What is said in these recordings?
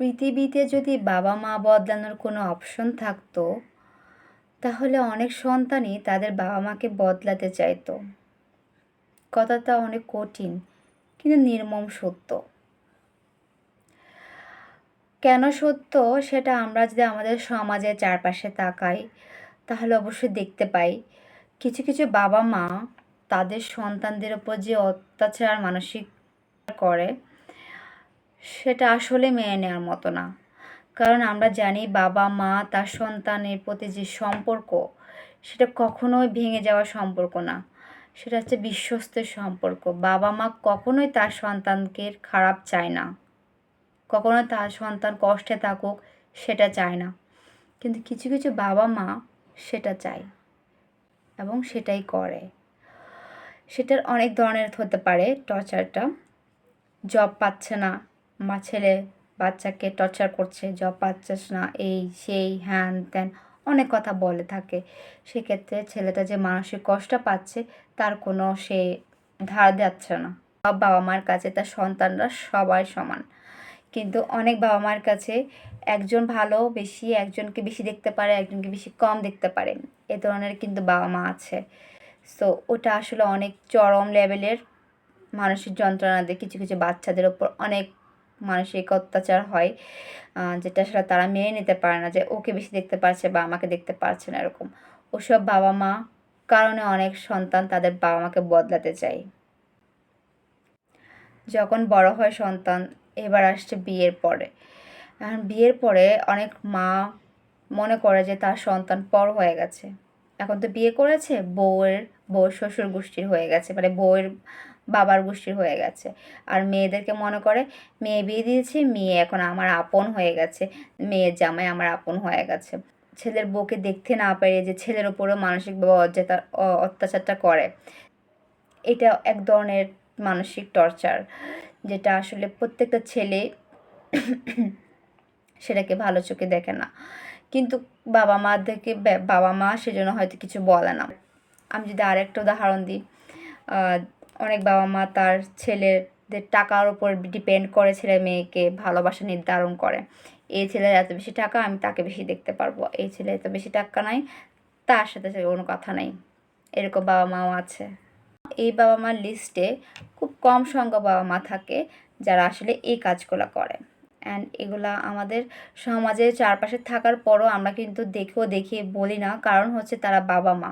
পৃথিবীতে যদি বাবা মা বদলানোর কোনো অপশন থাকতো, তাহলে অনেক সন্তানই তাদের বাবা মাকে বদলাতে চাইতো। কথাটা অনেক কঠিন, কিন্তু নির্মম সত্য। কেন সত্য সেটা আমরা যদি আমাদের সমাজের চারপাশে তাকাই, তাহলে অবশ্যই দেখতে পাই, কিছু কিছু বাবা মা তাদের সন্তানদের ওপর যে অত্যাচার মানসিক করে সেটা আসলে মেনে নেওয়ার মতো না। কারণ আমরা জানি বাবা, মা, তার সন্তানের প্রতি যে সম্পর্ক, সেটা কখনোই ভেঙে যাওয়ার সম্পর্ক না। সেটা হচ্ছে বিশ্বস্তের সম্পর্ক। বাবা, মা কখনোই তার সন্তানকে খারাপ চায় না। কখনোই তার সন্তান কষ্টে থাকুক, সেটা চায় না। কিন্তু কিছু কিছু বাবা, মা সেটা চায় এবং সেটাই করে। সেটার অনেক ধরনের হতে পারে টর্চারটা জব পাচ্ছে না মা ছেলে বাচ্চাকে টর্চার করছে জব পাচ্ছিস না, এই, সেই, হ্যান, ত্যান, অনেক কথা বলে থাকে। সেক্ষেত্রে ছেলেটা যে মানসিক কষ্ট পাচ্ছে, তার কোনো সে ধার যাচ্ছে না। সব বাবা মার কাছে তার সন্তানরা সবাই সমান। কিন্তু অনেক বাবা মার কাছে একজন ভালো বেশি, একজনকে বেশি দেখতে পারে, একজনকে বেশি কম দেখতে পারে। এ ধরনের কিন্তু বাবা মা আছে। সো, ওটা আসলে অনেক চরম লেভেলের মানসিক যন্ত্রণা দিয়ে কিছু কিছু বাচ্চাদের ওপর অনেক মানসিক অত্যাচার হয় যেটা সেটা তারা মেনে নিতে পারে না যে ওকে বেশি দেখতে পারছে বা আমাকে দেখতে পারছে না এরকম। ওসব বাবা মা কারণে অনেক সন্তান তাদের বাবা মাকে বদলাতে চায়। যখন বড় হয় সন্তান, এবার আসছে বিয়ের পরে। এখন বিয়ের পরে অনেক মা মনে করে যে তার সন্তান পর হয়ে গেছে। এখন তো বিয়ে করেছে, বউয়ের বউ শ্বশুর গোষ্ঠীর হয়ে গেছে। মানে বউয়ের বাবার গোষ্ঠীর হয়ে গেছে। আর মেয়েদেরকে মনে করে, মেয়ে বিয়ে দিয়েছি, মেয়ে এখন আমার আপন হয়ে গেছে, মেয়ের জামাই আমার আপন হয়ে গেছে। ছেলের বউকে দেখতে না পেরে যে ছেলের ওপরও মানসিকভাবে অত্যাচার অত্যাচারটা করে। এটা এক ধরনের মানসিক টর্চার, যেটা আসলে প্রত্যেকটা ছেলে সেটাকে ভালো চোখে দেখে না। কিন্তু বাবা মা দেখে বাবা মা সেজন্য হয়তো কিছু বলে না। আমি যদি আরেকটা উদাহরণ দিই অনেক বাবা মা তার ছেলেদের টাকার ওপর ডিপেন্ড করে ছেলে মেয়েকে ভালোবাসা নির্ধারণ করে। এই ছেলের এত বেশি টাকা, আমি তাকে বেশি দেখতে পারব। এই ছেলে এত বেশি টাকা নাই, তার সাথে কোনো কথা নেই। এরকম বাবা মাও আছে। এই বাবা মার লিস্টে খুব কম সংখ্যক বাবা মা থাকে যারা আসলে এই কাজগুলো করে। অ্যান্ড এগুলা আমাদের সমাজের চারপাশে থাকার পরও আমরা কিন্তু দেখেও দেখে বলি না, কারণ হচ্ছে তারা বাবা মা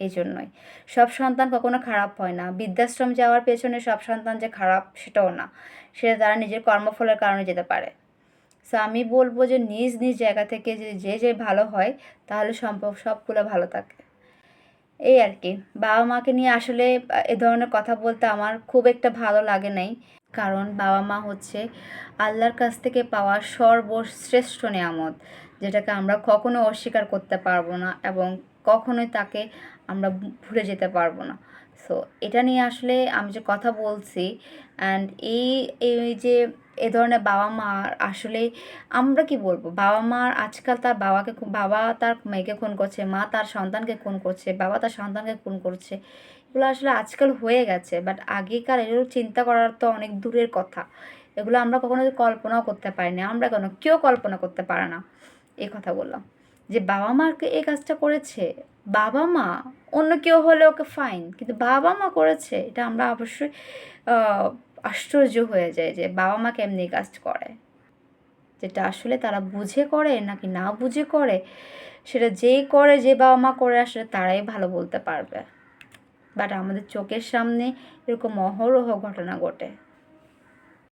এই জন্যই সব সন্তান কখনো খারাপ হয় না। বৃদ্ধাশ্রম যাওয়ার পেছনে সব সন্তান যে খারাপ, সেটাও না। সেটা তারা নিজের কর্মফলের কারণে যেতে পারে। সো আমি বলব যে নিজ নিজ জায়গা থেকে যে যে যে ভালো হয়, তাহলে সম্ভব সবগুলো ভালো থাকে। এই আর কি। বাবা মাকে নিয়ে আসলে এ ধরনের কথা বলতে আমার খুব একটা ভালো লাগে নাই। কারণ বাবা মা হচ্ছে আল্লাহর কাছ থেকে পাওয়া সর্বশ্রেষ্ঠ নিয়ামত, যেটাকে আমরা কখনো অস্বীকার করতে পারব না এবং কখনোই তাকে আমরা ভুলে যেতে পারব না। সো এটা নিয়ে আসলে আমি যে কথা বলছি অ্যান্ড এই এই যে, এ ধরনের বাবা মা আসলে আমরা কি বলব? বাবা মার আজকাল তার বাবাকে বাবা তার মেয়েকে খুন করছে, মা তার সন্তানকে খুন করছে, বাবা তার সন্তানকে খুন করছে, এগুলো আসলে আজকাল হয়ে গেছে। বাট আগেকার এগুলো চিন্তা করার তো অনেক দূরের কথা। এগুলো আমরা কখনো কল্পনাও করতে পারি না। আমরা কেন? কেউ কল্পনা করতে পারে না। এই কথা বললাম। যে বাবা মাকে এই কাজটা করেছে, বাবা মা, অন্য কেউ হলে ওকে ফাইন কিন্তু বাবা মা করেছে, এটা আমরা অবশ্যই আশ্চর্য হয়ে যায় যে বাবা মা কেমনি কাজ করে। যেটা আসলে তারা বুঝে করে নাকি না বুঝে করে, সেটা যেই করে, যে বাবা মা করে, আসলে তারাই ভালো বলতে পারবে। বাট আমাদের চোখের সামনে এরকম অহরহ ঘটনা ঘটে।